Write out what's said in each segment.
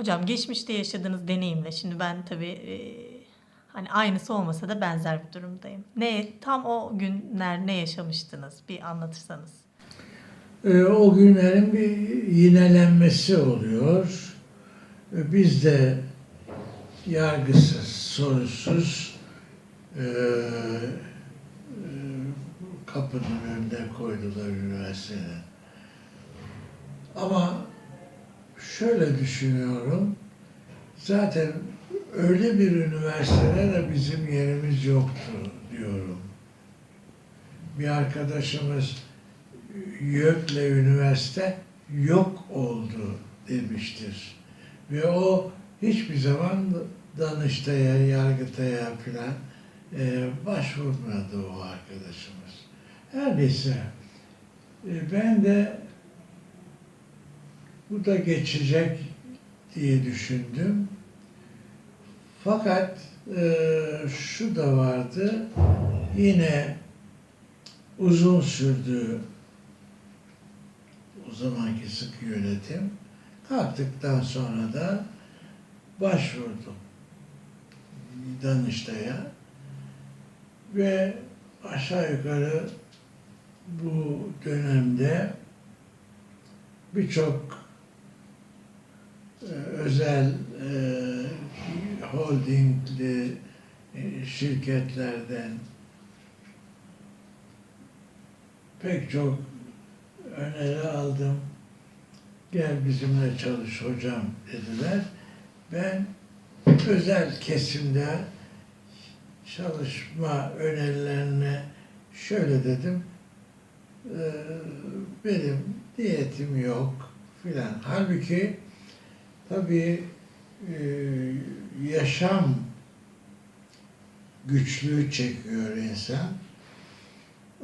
Hocam geçmişte yaşadığınız deneyimle şimdi ben tabii e, hani aynısı olmasa da benzer bir durumdayım. Ne tam o günler ne yaşamıştınız? Bir anlatırsanız. Ee, o günlerin bir yinelenmesi oluyor. Ee, Biz de yargısız, sorusuz e, e, kapının önüne koydular üniversiteden. Ama şöyle düşünüyorum, zaten öyle bir üniversitede de bizim yerimiz yoktu diyorum. Bir arkadaşımız YÖK'le üniversite yok oldu demiştir. Ve o hiçbir zaman Danıştay'a, Yargıtay'a filan e, başvurmadı o arkadaşımız. Her neyse e, ben de bu da geçecek diye düşündüm. Fakat e, şu da vardı, yine uzun sürdü o zamanki sık yönetim. Kalktıktan sonra da başvurdum Danıştay'a ve aşağı yukarı bu dönemde birçok özel e, holdingli e, şirketlerden pek çok öneri aldım. Gel bizimle çalış hocam dediler. Ben özel kesimde çalışma önerilerine şöyle dedim. "Ee, benim niyetim yok filan. Halbuki tabii e, yaşam güçlüğü çekiyor insan.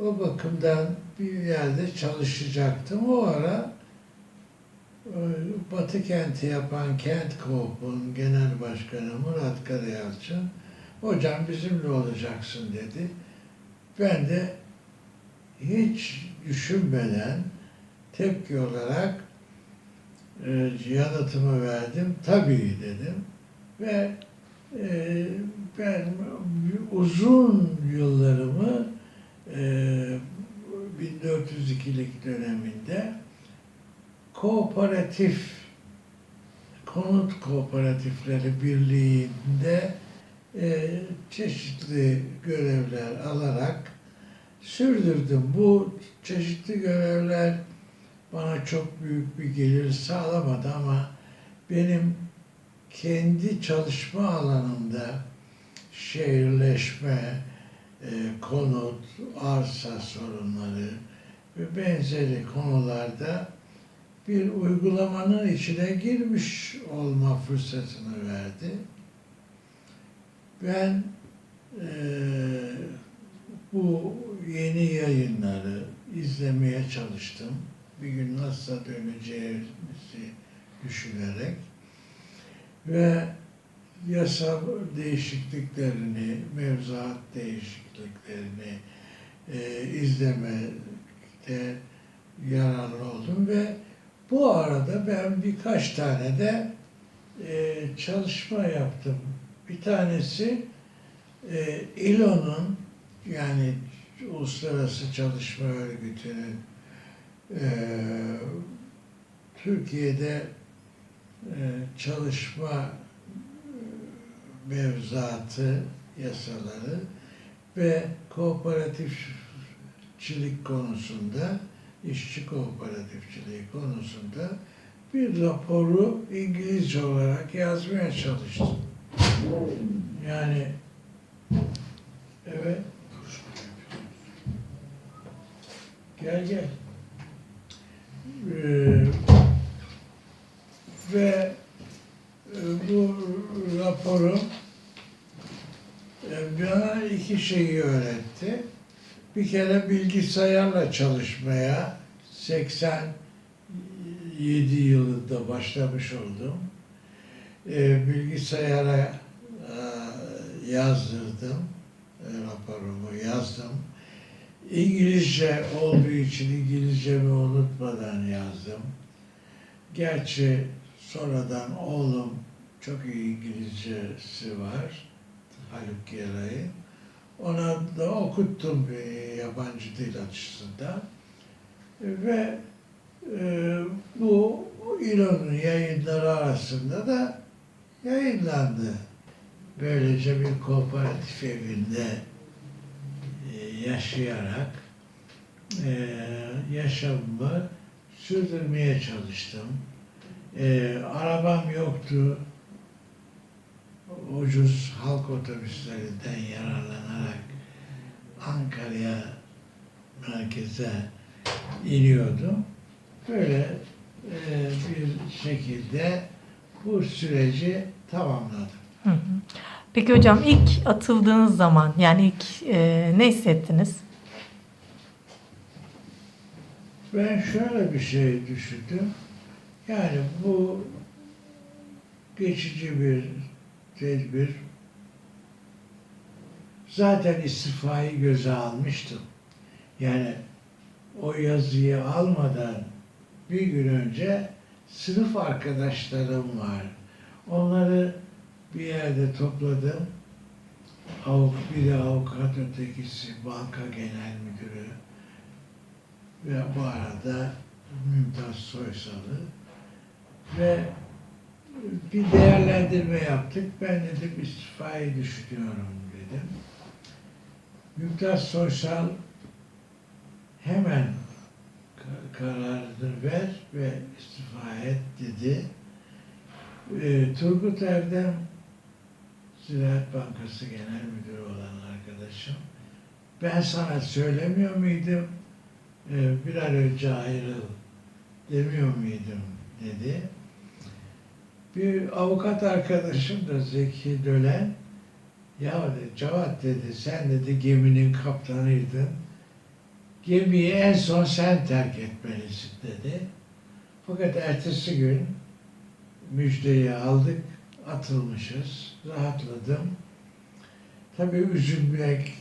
O bakımdan bir yerde çalışacaktım. O ara e, Batı kenti yapan Kent Koop'un genel başkanı Murat Karayalçın hocam bizimle olacaksın dedi. Ben de hiç düşünmeden tepki olarak e, verdim. Tabii dedim. Ve e, ben uzun yıllarımı e, 1402'lik döneminde kooperatif konut kooperatifleri birliğinde e, çeşitli görevler alarak sürdürdüm. Bu çeşitli görevler bana çok büyük bir gelir sağlamadı ama benim kendi çalışma alanımda şehirleşme, e, konut, arsa sorunları ve benzeri konularda bir uygulamanın içine girmiş olma fırsatını verdi. Ben e, bu yeni yayınları izlemeye çalıştım. Bir gün nasıl döneceğimizi düşünerek ve yasa değişikliklerini, mevzuat değişikliklerini e, izlemekte yararlı oldum ve bu arada ben birkaç tane de e, çalışma yaptım. Bir tanesi e, İLO'nun yani Uluslararası Çalışma Örgütü'nün e, Türkiye'de e, çalışma mevzuatı, yasaları ve kooperatifçilik konusunda, işçi kooperatifçiliği konusunda bir raporu İngilizce olarak yazmaya çalıştım. Yani evet gel gel. Ee, ve e, bu raporu e, bana iki şeyi öğretti. Bir kere bilgisayarla çalışmaya 87 yılında başlamış oldum. E, bilgisayara e, yazdırdım. E, raporumu yazdım. İngilizce olduğu için İngilizcemi unutmadan yazdım. Gerçi sonradan oğlum çok iyi İngilizcesi var. Haluk Geray'ın. Ona da okuttum bir yabancı dil açısından. Ve e, bu İLO'nun yayınları arasında da yayınlandı. Böylece bir kooperatif evinde yaşayarak e, yaşamımı sürdürmeye çalıştım. E, arabam yoktu. Ucuz halk otobüslerinden yararlanarak Ankara'ya merkeze iniyordum. Böyle e, bir şekilde bu süreci tamamladım. Hı hı. Peki hocam ilk atıldığınız zaman yani ilk e, ne hissettiniz? Ben şöyle bir şey düşündüm. Yani bu geçici bir tedbir. Zaten istifayı göze almıştım. Yani o yazıyı almadan bir gün önce sınıf arkadaşlarım var. Onları bir yerde topladım. Avuk, biri avukat, ötekisi banka genel müdürü ve bu arada Mümtaz Soysal'ı ve bir değerlendirme yaptık. Ben dedim istifayı düşünüyorum dedim. Mümtaz Soysal hemen ka- kararını ver ve istifa et dedi. Ee, Turgut Erdem Ziraat Bankası Genel Müdürü olan arkadaşım. Ben sana söylemiyor muydum? Ee, bir an önce ayrıl demiyor muydum dedi. Bir avukat arkadaşım da Zeki Dölen ya dedi, Cevat dedi sen dedi geminin kaptanıydın. Gemiyi en son sen terk etmelisin dedi. Fakat ertesi gün müjdeyi aldık, atılmışız, rahatladım. Tabii üzülmek,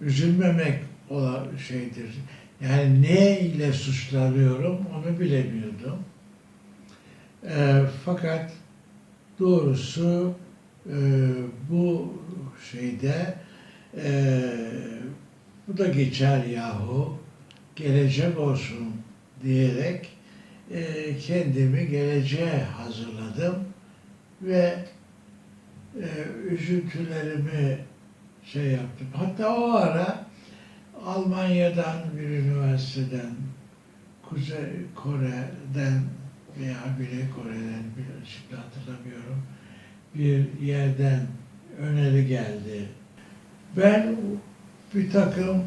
üzülmemek olan şeydir. Yani ne ile suçlanıyorum onu bilemiyordum. Ee, fakat doğrusu e, bu şeyde e, bu da geçer yahu gelecek olsun diyerek e, kendimi geleceğe hazırladım ve e, üzüntülerimi şey yaptım. Hatta o ara Almanya'dan bir üniversiteden, Kuzey Kore'den veya Güney Kore'den bir şimdi hatırlamıyorum bir yerden öneri geldi. Ben bir takım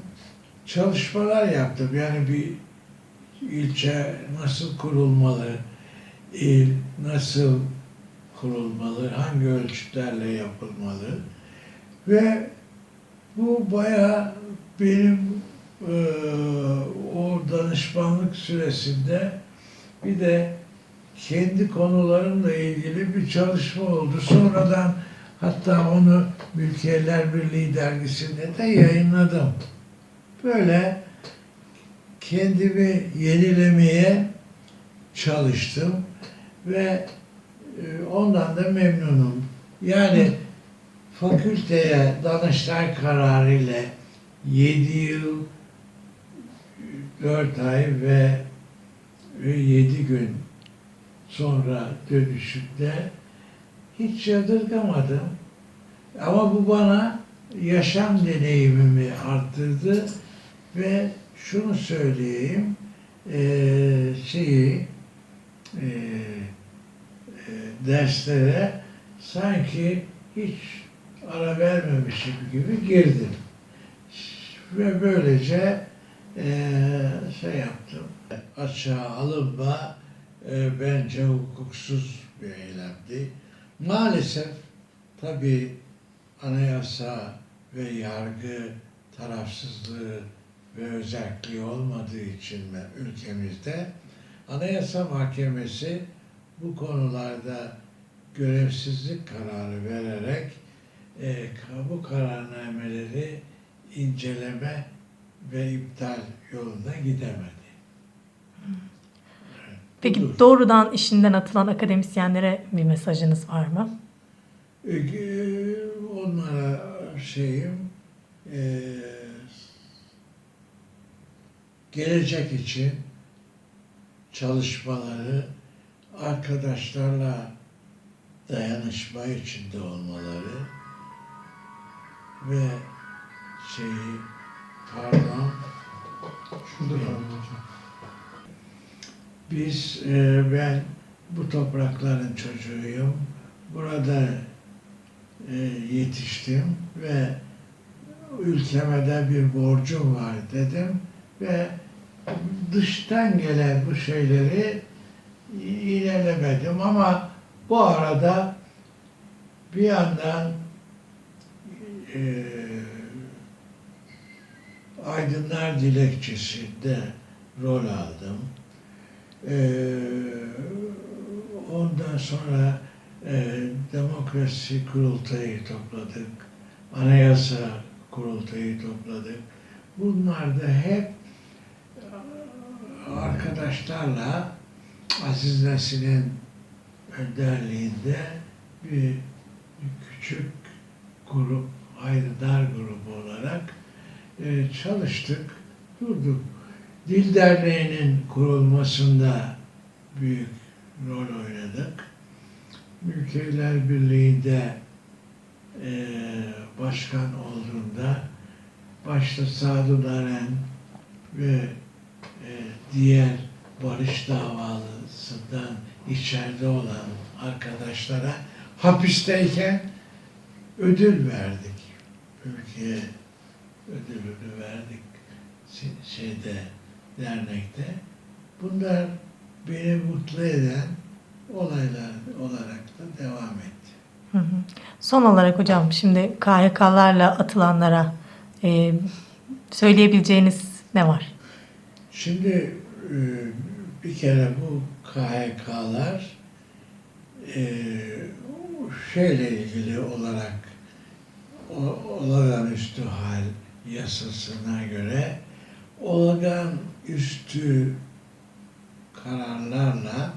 çalışmalar yaptım. Yani bir ilçe nasıl kurulmalı, il nasıl kurulmalı, hangi ölçütlerle yapılmalı ve bu bayağı benim eee, o danışmanlık süresinde bir de kendi konularımla ilgili bir çalışma oldu. Sonradan hatta onu Mülkiyeler Birliği dergisinde de yayınladım. Böyle kendimi yenilemeye çalıştım ve e, ondan da memnunum. Yani fakülteye Danıştay kararı ile 7 yıl 4 ay ve 7 gün sonra dönüşümde hiç yadırgamadım. Ama bu bana yaşam deneyimimi arttırdı ve şunu söyleyeyim, eee, şeyi eee, derslere sanki hiç ara vermemişim gibi girdim. Ve böylece eee, şey yaptım. Açığa alınma e, bence hukuksuz bir eylemdi. Maalesef tabii anayasa ve yargı tarafsızlığı ve özelliği olmadığı için de ülkemizde Anayasa Mahkemesi bu konularda görevsizlik kararı vererek e, bu kararnameleri inceleme ve iptal yoluna gidemedi. Peki budur. doğrudan işinden atılan akademisyenlere bir mesajınız var mı? E, e, onlara şeyim e, gelecek için çalışmaları arkadaşlarla dayanışma içinde olmaları ve şeyi pardon Şurada hocam. Biz, e, ben bu toprakların çocuğuyum. Burada e, yetiştim ve ülkeme de bir borcum var dedim ve dıştan gelen bu şeyleri ilerlemedim ama bu arada bir yandan e, Aydınlar Dilekçesi'nde rol aldım. Ee, ondan sonra e, demokrasi kurultayı topladık. Anayasa kurultayı topladık. Bunlar da hep e, arkadaşlarla Aziz Nesin'in önderliğinde bir, küçük grup, Aydınlar grubu olarak e, çalıştık, durduk. Dil Derneği'nin kurulmasında büyük rol oynadık. Mülkiyeler Birliği'nde eee, başkan olduğunda başta Sadu Daren ve eee, diğer barış davasından içeride olan arkadaşlara hapisteyken ödül verdik. Ülkeye ödülünü verdik şeyde dernekte. Bunlar beni mutlu eden olaylar olarak da devam etti. Hı hı. Son olarak hocam şimdi KHK'larla atılanlara e, söyleyebileceğiniz ne var? Şimdi e, bir kere bu KHK'lar e, şeyle ilgili olarak o, olağanüstü hal yasasına göre olağanüstü kararlarla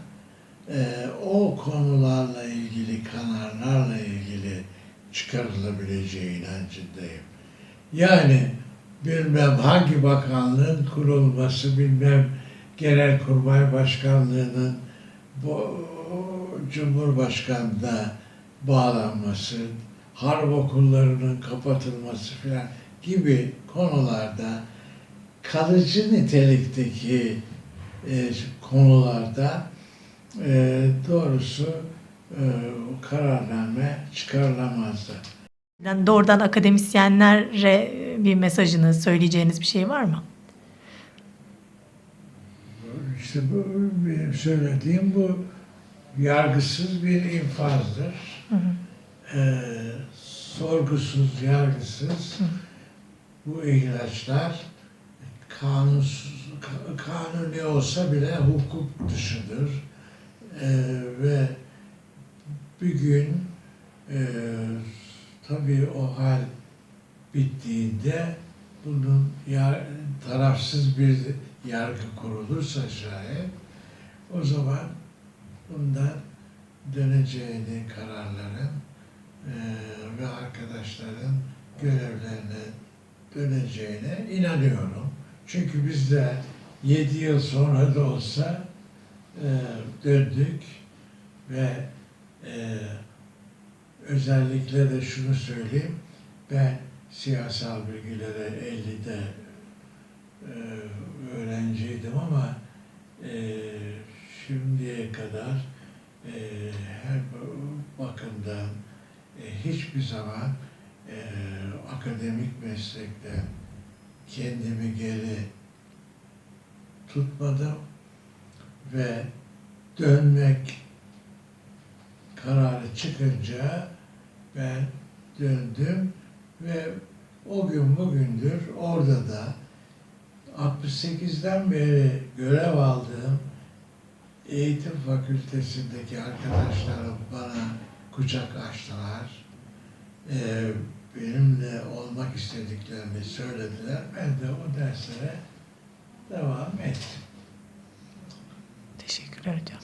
e, o konularla ilgili kararlarla ilgili çıkarılabileceği inancındayım. Yani bilmem hangi bakanlığın kurulması, bilmem Genelkurmay Başkanlığı'nın bu Cumhurbaşkanı'na bağlanması, harp okullarının kapatılması filan gibi konularda kalıcı nitelikteki e, konularda e, doğrusu e, kararname çıkarılamazdı. Yani doğrudan akademisyenlere bir mesajınız, söyleyeceğiniz bir şey var mı? İşte bu benim söylediğim bu yargısız bir infazdır. Hı hı. Ee, sorgusuz, yargısız Hı. bu ilaçlar kanunsuz, ka- kanuni olsa bile hukuk dışıdır. Ee, ve bir gün e, tabii o hal bittiğinde bunun ya, tarafsız bir yargı kurulursa şayet o zaman bundan döneceğini kararların eee, ve arkadaşların görevlerine döneceğine inanıyorum. Çünkü biz de 7 yıl sonra da olsa eee, döndük ve eee, özellikle de şunu söyleyeyim. Ben siyasal bilgilere 50'de eee, öğrenciydim ama eee, şimdiye kadar eee, her bakımdan eee, hiçbir zaman akademik meslekten kendimi geri tutmadım ve dönmek kararı çıkınca ben döndüm ve o gün bugündür orada da 68'den beri görev aldığım eğitim fakültesindeki arkadaşlarım bana kucak açtılar. Ee, benimle olmak istediklerini söylediler. Ben de o derslere devam ettim. Teşekkür Teşekkürler hocam.